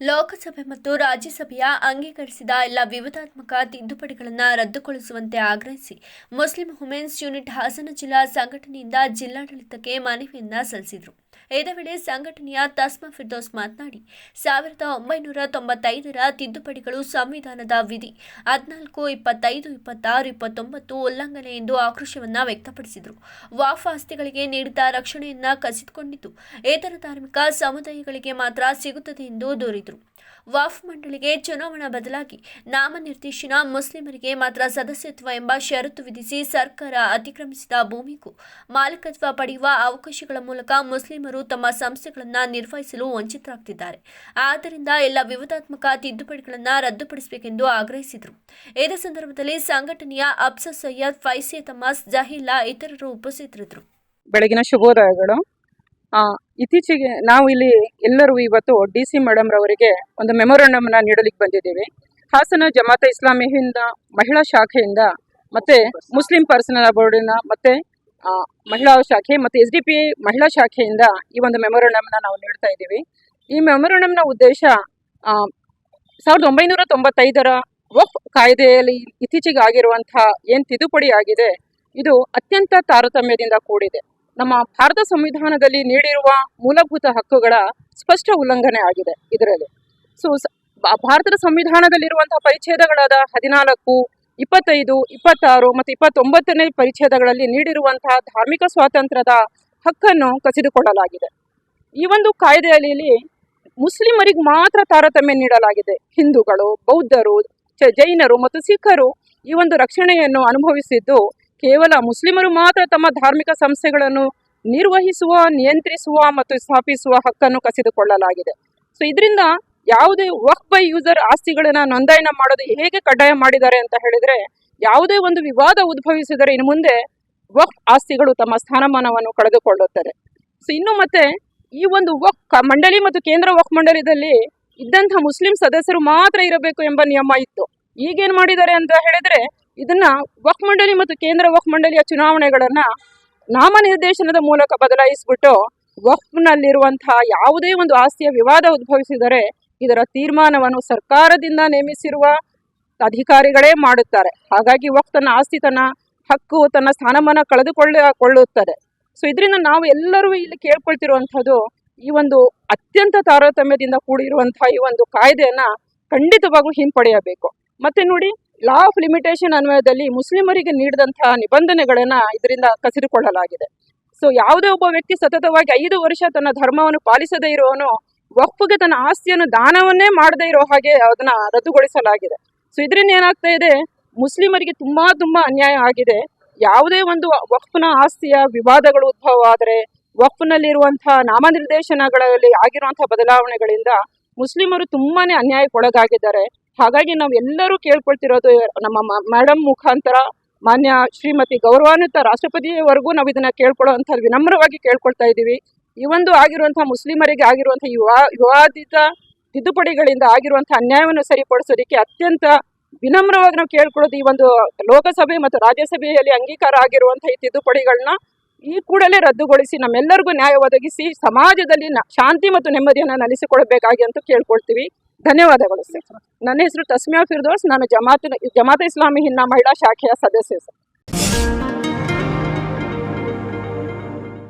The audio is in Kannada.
ಲೋಕಸಭೆ ಮತ್ತು ರಾಜ್ಯಸಭೆಯ ಅಂಗೀಕರಿಸಿದ ಎಲ್ಲ ವಿವಾದಾತ್ಮಕ ತಿದ್ದುಪಡಿಗಳನ್ನು ರದ್ದುಗೊಳಿಸುವಂತೆ ಆಗ್ರಹಿಸಿ ಮುಸ್ಲಿಂ ವುಮೆನ್ಸ್ ಯೂನಿಟ್ ಹಾಸನ ಜಿಲ್ಲಾ ಸಂಘಟನೆಯಿಂದ ಜಿಲ್ಲಾಡಳಿತಕ್ಕೆ ಮನವಿಯನ್ನ ಸಲ್ಲಿಸಿದರು. ಇದೇ ವೇಳೆ ಸಂಘಟನೆಯ ತಸ್ಮಾ ಫಿರ್ದೋಸ್ ಮಾತನಾಡಿ, ಸಾವಿರದ ಒಂಬೈನೂರ ತೊಂಬತ್ತೈದರ ತಿದ್ದುಪಡಿಗಳು ಸಂವಿಧಾನದ ವಿಧಿ ಹದಿನಾಲ್ಕು, ಇಪ್ಪತ್ತೈದು, ಇಪ್ಪತ್ತಾರು, ಇಪ್ಪತ್ತೊಂಬತ್ತು ಉಲ್ಲಂಘನೆ ಎಂದು ಆಕ್ರೋಶವನ್ನು ವ್ಯಕ್ತಪಡಿಸಿದರು. ವಾಫ್ ಆಸ್ತಿಗಳಿಗೆ ನೀಡಿದ ರಕ್ಷಣೆಯನ್ನ ಕಸಿದುಕೊಂಡಿದ್ದು, ಇತರ ಧಾರ್ಮಿಕ ಸಮುದಾಯಗಳಿಗೆ ಮಾತ್ರ ಸಿಗುತ್ತದೆ ಎಂದು ದೂರಿದರು. ವಾಫ್ ಮಂಡಳಿಗೆ ಚುನಾವಣಾ ಬದಲಾಗಿ ನಾಮನಿರ್ದೇಶನ ಮುಸ್ಲಿಮರಿಗೆ ಮಾತ್ರ ಸದಸ್ಯತ್ವ ಎಂಬ ಷರತ್ತು ವಿಧಿಸಿ ಸರ್ಕಾರ ಅತಿಕ್ರಮಿಸಿದ ಭೂಮಿಗೂ ಮಾಲೀಕತ್ವ ಪಡೆಯುವ ಅವಕಾಶಗಳ ಮೂಲಕ ಮುಸ್ಲಿಮರು ತಮ್ಮ ಸಂಸ್ಥೆಗಳನ್ನು ನಿರ್ವಹಿಸಲು ವಂಚಿತರಾಗ್ತಿದ್ದಾರೆ. ಆದ್ದರಿಂದ ಎಲ್ಲ ವಿವಾದಾತ್ಮಕ ತಿದ್ದುಪಡಿಗಳನ್ನು ರದ್ದುಪಡಿಸಬೇಕೆಂದು ಆಗ್ರಹಿಸಿದರು. ಇದೇ ಸಂದರ್ಭದಲ್ಲಿ ಸಂಘಟನೆಯ ಅಬ್ಸ ಸೈಯದ್ ಫೈಸೆ ತಮಾಸ್, ಜಹಿಲ್ಲಾ ಇತರರು ಉಪಸ್ಥಿತರಿದ್ದರು. ಬೆಳಗಿನ ಶುಭೋದಯಗಳು. ಇತ್ತೀಚೆಗೆ ನಾವು ಇಲ್ಲಿ ಎಲ್ಲರೂ ಇವತ್ತು ಡಿ ಸಿ ಮೇಡಮ್ ರವರಿಗೆ ಒಂದು ಮೆಮೊರಂಡಮ್ನ ನೀಡಲಿಕ್ಕೆ ಬಂದಿದ್ದೀವಿ. ಹಾಸನ ಜಮಾತ ಇಸ್ಲಾಮಿಯಿಂದ, ಮಹಿಳಾ ಶಾಖೆಯಿಂದ, ಮತ್ತೆ ಮುಸ್ಲಿಂ ಪರ್ಸನಲ್ ಬೋರ್ಡಿನ ಮತ್ತೆ ಮಹಿಳಾ ಶಾಖೆ ಮತ್ತೆ ಎಸ್ ಡಿ ಮಹಿಳಾ ಶಾಖೆಯಿಂದ ಈ ಒಂದು ಮೆಮೊರಂಡಮ್ನ ನಾವು ನೀಡ್ತಾ ಇದ್ದೀವಿ. ಈ ಮೆಮೊರಂಡಮ್ನ ಉದ್ದೇಶ ಸಾವಿರದ ಒಂಬೈನೂರ ತೊಂಬತ್ತೈದರ ವಫ್ ಕಾಯ್ದೆಯಲ್ಲಿ ಇತ್ತೀಚೆಗೆ ಆಗಿರುವಂತಹ ಏನು ತಿದ್ದುಪಡಿ ಆಗಿದೆ, ಇದು ಅತ್ಯಂತ ತಾರತಮ್ಯದಿಂದ ಕೂಡಿದೆ. ನಮ್ಮ ಭಾರತ ಸಂವಿಧಾನದಲ್ಲಿ ನೀಡಿರುವ ಮೂಲಭೂತ ಹಕ್ಕುಗಳ ಸ್ಪಷ್ಟ ಉಲ್ಲಂಘನೆ ಆಗಿದೆ ಇದರಲ್ಲಿ. ಸೊ ಭಾರತದ ಸಂವಿಧಾನದಲ್ಲಿರುವಂತಹ ಪರಿಚ್ಛೇದಗಳಾದ ಹದಿನಾಲ್ಕು, ಇಪ್ಪತ್ತೈದು, ಇಪ್ಪತ್ತಾರು ಮತ್ತು ಇಪ್ಪತ್ತೊಂಬತ್ತನೇ ಪರಿಚ್ಛೇದಗಳಲ್ಲಿ ನೀಡಿರುವಂತಹ ಧಾರ್ಮಿಕ ಸ್ವಾತಂತ್ರ್ಯದ ಹಕ್ಕನ್ನು ಕಸಿದುಕೊಳ್ಳಲಾಗಿದೆ. ಈ ಒಂದು ಕಾಯ್ದೆಯಲ್ಲಿ ಮುಸ್ಲಿಮರಿಗೆ ಮಾತ್ರ ತಾರತಮ್ಯ ನೀಡಲಾಗಿದೆ. ಹಿಂದೂಗಳು, ಬೌದ್ಧರು ಜೈನರು ಮತ್ತು ಸಿಖ್ಖರು ಈ ಒಂದು ರಕ್ಷಣೆಯನ್ನು ಅನುಭವಿಸಿದ್ದು ಕೇವಲ ಮುಸ್ಲಿಮರು ಮಾತ್ರ ತಮ್ಮ ಧಾರ್ಮಿಕ ಸಂಸ್ಥೆಗಳನ್ನು ನಿರ್ವಹಿಸುವ, ನಿಯಂತ್ರಿಸುವ ಮತ್ತು ಸ್ಥಾಪಿಸುವ ಹಕ್ಕನ್ನು ಕಸಿದುಕೊಳ್ಳಲಾಗಿದೆ. ಸೊ ಇದರಿಂದ ಯಾವುದೇ ವಕ್ ಬೈ ಯೂಸರ್ ಆಸ್ತಿಗಳನ್ನ ನೋಂದಣಿ ಮಾಡೋದು ಹೇಗೆ ಕಡ್ಡಾಯ ಮಾಡಿದ್ದಾರೆ ಅಂತ ಹೇಳಿದ್ರೆ, ಯಾವುದೇ ಒಂದು ವಿವಾದ ಉದ್ಭವಿಸಿದರೆ ಇನ್ನು ಮುಂದೆ ವಕ್ ಆಸ್ತಿಗಳು ತಮ್ಮ ಸ್ಥಾನಮಾನವನ್ನು ಕಳೆದುಕೊಳ್ಳುತ್ತದೆ ಸೊ ಇನ್ನು ಮತ್ತೆ ಈ ಒಂದು ವಕ್ ಮಂಡಳಿ ಮತ್ತು ಕೇಂದ್ರ ವಕ್ ಮಂಡಳಿದಲ್ಲಿ ಇದ್ದಂತಹ ಮುಸ್ಲಿಂ ಸದಸ್ಯರು ಮಾತ್ರ ಇರಬೇಕು ಎಂಬ ನಿಯಮ ಇತ್ತು. ಈಗೇನ್ ಮಾಡಿದ್ದಾರೆ ಅಂತ ಹೇಳಿದ್ರೆ ಇದನ್ನ ವಕ್ ಮಂಡಳಿ ಮತ್ತು ಕೇಂದ್ರ ವಕ್ ಮಂಡಳಿಯ ಚುನಾವಣೆಗಳನ್ನ ನಾಮನಿರ್ದೇಶನದ ಮೂಲಕ ಬದಲಾಯಿಸಿಬಿಟ್ಟು ವಕ್ಫ್ನಲ್ಲಿರುವಂತಹ ಯಾವುದೇ ಒಂದು ಆಸ್ತಿಯ ವಿವಾದ ಉದ್ಭವಿಸಿದರೆ ಇದರ ತೀರ್ಮಾನವನ್ನು ಸರ್ಕಾರದಿಂದ ನೇಮಿಸಿರುವ ಅಧಿಕಾರಿಗಳೇ ಮಾಡುತ್ತಾರೆ. ಹಾಗಾಗಿ ವಕ್ ತನ್ನ ಆಸ್ತಿ, ತನ್ನ ಹಕ್ಕು, ತನ್ನ ಸ್ಥಾನಮಾನ ಕಳೆದುಕೊಳ್ಳ, ಕೊಳ್ಳುತ್ತದೆ. ಸೊ ಇದರಿಂದ ನಾವು ಎಲ್ಲರೂ ಇಲ್ಲಿ ಕೇಳ್ಕೊಳ್ತಿರುವಂಥದ್ದು ಈ ಒಂದು ಅತ್ಯಂತ ತಾರತಮ್ಯದಿಂದ ಕೂಡಿರುವಂತಹ ಈ ಒಂದು ಕಾಯ್ದೆಯನ್ನ ಖಂಡಿತವಾಗೂ ಹಿಂಪಡೆಯಬೇಕು. ಮತ್ತೆ ನೋಡಿ ಲಾ ಆಫ್ ಲಿಮಿಟೇಷನ್ ಅನ್ವಯದಲ್ಲಿ ಮುಸ್ಲಿಮರಿಗೆ ನೀಡಿದಂತಹ ನಿಬಂಧನೆಗಳನ್ನ ಇದರಿಂದ ಕಸಿದುಕೊಳ್ಳಲಾಗಿದೆ. ಸೊ ಯಾವುದೇ ಒಬ್ಬ ವ್ಯಕ್ತಿ ಸತತವಾಗಿ ಐದು ವರ್ಷ ತನ್ನ ಧರ್ಮವನ್ನು ಪಾಲಿಸದೇ ಇರುವವನು ವಕ್ಫ್ಗೆ ತನ್ನ ಆಸ್ತಿಯನ್ನು ದಾನವನ್ನೇ ಮಾಡದೇ ಇರೋ ಹಾಗೆ ಅದನ್ನ ರದ್ದುಗೊಳಿಸಲಾಗಿದೆ. ಸೊ ಇದರಿಂದ ಏನಾಗ್ತಾ ಇದೆ? ಮುಸ್ಲಿಮರಿಗೆ ತುಂಬಾ ತುಂಬಾ ಅನ್ಯಾಯ ಆಗಿದೆ. ಯಾವುದೇ ಒಂದು ವಕ್ಫ್ನ ಆಸ್ತಿಯ ವಿವಾದಗಳು ಉದ್ಭವ ಆದರೆ, ವಕ್ಫ್ನಲ್ಲಿರುವಂತಹ ನಾಮನಿರ್ದೇಶನಗಳಲ್ಲಿ ಆಗಿರುವಂತಹ ಬದಲಾವಣೆಗಳಿಂದ ಮುಸ್ಲಿಮರು ತುಂಬಾನೇ ಅನ್ಯಾಯಕ್ಕೊಳಗಾಗಿದ್ದಾರೆ ಹಾಗಾಗಿ ನಾವು ಎಲ್ಲರೂ ಕೇಳ್ಕೊಳ್ತಿರೋದು, ನಮ್ಮ ಮೇಡಮ್ ಮುಖಾಂತರ, ಮಾನ್ಯ ಶ್ರೀಮತಿ ಗೌರವಾನ್ವಿತ ರಾಷ್ಟ್ರಪತಿಯವರೆಗೂ ನಾವು ಇದನ್ನ ಕೇಳ್ಕೊಳ್ಳುವಂಥ ವಿನಮ್ರವಾಗಿ ಕೇಳ್ಕೊಳ್ತಾ ಇದ್ದೀವಿ ಈ ಒಂದು ಆಗಿರುವಂತಹ ಮುಸ್ಲಿಮರಿಗೆ ಆಗಿರುವಂತಹ ಯುವಾ ವಿವಾದಿತ ತಿದ್ದುಪಡಿಗಳಿಂದ ಆಗಿರುವಂತಹ ಅನ್ಯಾಯವನ್ನು ಸರಿಪಡಿಸೋದಕ್ಕೆ ಅತ್ಯಂತ ವಿನಮ್ರವಾಗಿ ನಾವು ಕೇಳ್ಕೊಳ್ಳೋದು ಈ ಒಂದು ಲೋಕಸಭೆ ಮತ್ತು ರಾಜ್ಯಸಭೆಯಲ್ಲಿ ಅಂಗೀಕಾರ ಆಗಿರುವಂತಹ ಈ ತಿದ್ದುಪಡಿಗಳನ್ನ ಈ ಕೂಡಲೇ ರದ್ದುಗೊಳಿಸಿ ನಮ್ಮೆಲ್ಲರಿಗೂ ನ್ಯಾಯ ಒದಗಿಸಿ ಸಮಾಜದಲ್ಲಿ ಶಾಂತಿ ಮತ್ತು ನೆಮ್ಮದಿಯನ್ನು ನೆಲೆಸಿಕೊಳ್ಬೇಕಾಗಿ ಅಂತ ಕೇಳ್ಕೊಳ್ತೀವಿ. ಧನ್ಯವಾದಗಳು ಸರ್. ನನ್ನ ಹೆಸರು ತಸ್ಮಿಯಾ ಫಿರ್ದೋಸ್ ನಾನು ಜಮಾತ್ ಜಮಾತ್ ಇಸ್ಲಾಮಿ ಹಿನ್ನ ಮಹಿಳಾ ಶಾಖೆಯ ಸದಸ್ಯೆ ಸರ್.